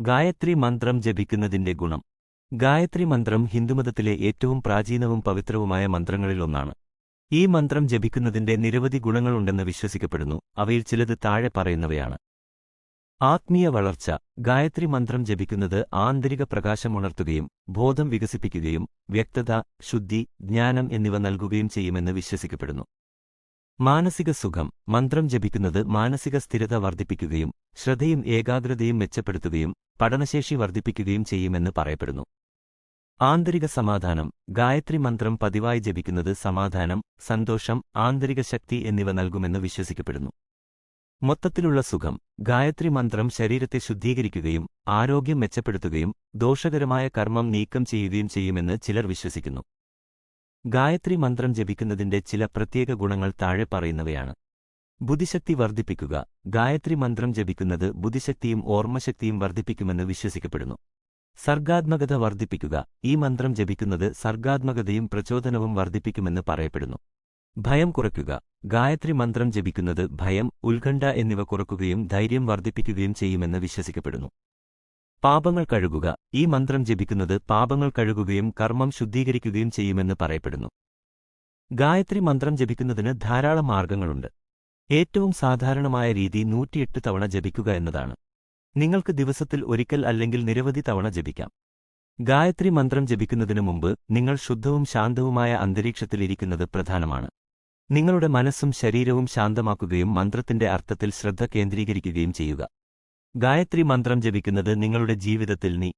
ഗായത്രി മന്ത്രം ജപിക്കുന്നതിന്റെ ഗുണം. ഗായത്രി മന്ത്രം ഹിന്ദുമതത്തിലെ ഏറ്റവും പ്രാചീനവും പവിത്രവുമായ മന്ത്രങ്ങളിലൊന്നാണ്. ഈ മന്ത്രം ജപിക്കുന്നതിന്റെ നിരവധി ഗുണങ്ങളുണ്ടെന്ന് വിശ്വസിക്കപ്പെടുന്നു അവയിൽ ചിലത് താഴെ പറയുന്നവയാണ്. ആത്മീയ വളർച്ച. ഗായത്രി മന്ത്രം ജപിക്കുന്നത് ആന്തരിക പ്രകാശമുണർത്തുകയും ബോധം വികസിപ്പിക്കുകയും വ്യക്തത ശുദ്ധി ജ്ഞാനം എന്നിവ നൽകുകയും ചെയ്യുമെന്ന് വിശ്വസിക്കപ്പെടുന്നു. മാനസിക സുഖം. മന്ത്രം ജപിക്കുന്നത് മാനസിക സ്ഥിരത വർദ്ധിപ്പിക്കുകയും ശ്രദ്ധയും ഏകാഗ്രതയും മെച്ചപ്പെടുത്തുകയും പഠനശേഷി വർദ്ധിപ്പിക്കുകയും ചെയ്യുമെന്ന് പറയപ്പെടുന്നു. ആന്തരിക സമാധാനം ഗായത്രി മന്ത്രം പതിവായി ജപിക്കുന്നത് സമാധാനം സന്തോഷം ആന്തരിക ശക്തി എന്നിവ നൽകുമെന്ന് വിശ്വസിക്കപ്പെടുന്നു. മൊത്തത്തിലുള്ള സുഖം ഗായത്രി മന്ത്രം ശരീരത്തെ ശുദ്ധീകരിക്കുകയും ആരോഗ്യം മെച്ചപ്പെടുത്തുകയും ദോഷകരമായ കർമ്മം നീക്കം ചെയ്യുകയും ചെയ്യുമെന്ന് ചിലർ വിശ്വസിക്കുന്നു. ഗായത്രി മന്ത്രം ജപിക്കുന്നതിന്റെ ചില പ്രത്യേക ഗുണങ്ങൾ താഴെ പറയുന്നവയാണ്. ബുദ്ധിശക്തി വർദ്ധിപ്പിക്കുക. ഗായത്രി മന്ത്രം ജപിക്കുന്നത് ബുദ്ധിശക്തിയും ഓർമ്മശക്തിയും വർദ്ധിപ്പിക്കുമെന്ന് വിശ്വസിക്കപ്പെടുന്നു. സർഗാത്മകത വർദ്ധിപ്പിക്കുക. ഈ മന്ത്രം ജപിക്കുന്നത് സർഗാത്മകതയും പ്രചോദനവും വർദ്ധിപ്പിക്കുമെന്ന് പറയപ്പെടുന്നു. ഭയം കുറയ്ക്കുക. ഗായത്രി മന്ത്രം ജപിക്കുന്നത് ഭയം ഉത്കണ്ഠ എന്നിവ കുറയ്ക്കുകയും ധൈര്യം വർദ്ധിപ്പിക്കുകയും ചെയ്യുമെന്ന് വിശ്വസിക്കപ്പെടുന്നു. പാപങ്ങൾ കഴുകുക. ഈ മന്ത്രം ജപിക്കുന്നത് പാപങ്ങൾ കഴുകുകയും കർമ്മം ശുദ്ധീകരിക്കുകയും ചെയ്യുമെന്ന് പറയപ്പെടുന്നു. ഗായത്രി മന്ത്രം ജപിക്കുന്നതിന് ധാരാളം മാർഗങ്ങളുണ്ട്. ഏറ്റവും സാധാരണമായ രീതി നൂറ്റിയെട്ട് തവണ ജപിക്കുക എന്നതാണ്. നിങ്ങൾക്ക് ദിവസത്തിൽ ഒരിക്കൽ അല്ലെങ്കിൽ നിരവധി തവണ ജപിക്കാം. ഗായത്രി മന്ത്രം ജപിക്കുന്നതിനു മുമ്പ് നിങ്ങൾ ശുദ്ധവും ശാന്തവുമായ അന്തരീക്ഷത്തിലിരിക്കുന്നത് പ്രധാനമാണ്. നിങ്ങളുടെ മനസ്സും ശരീരവും ശാന്തമാക്കുകയും മന്ത്രത്തിന്റെ അർത്ഥത്തിൽ ശ്രദ്ധ കേന്ദ്രീകരിക്കുകയും ചെയ്യുക. ഗായത്രി മന്ത്രം ജപിക്കുന്നത് നിങ്ങളുടെ ജീവിതത്തിൽ നീ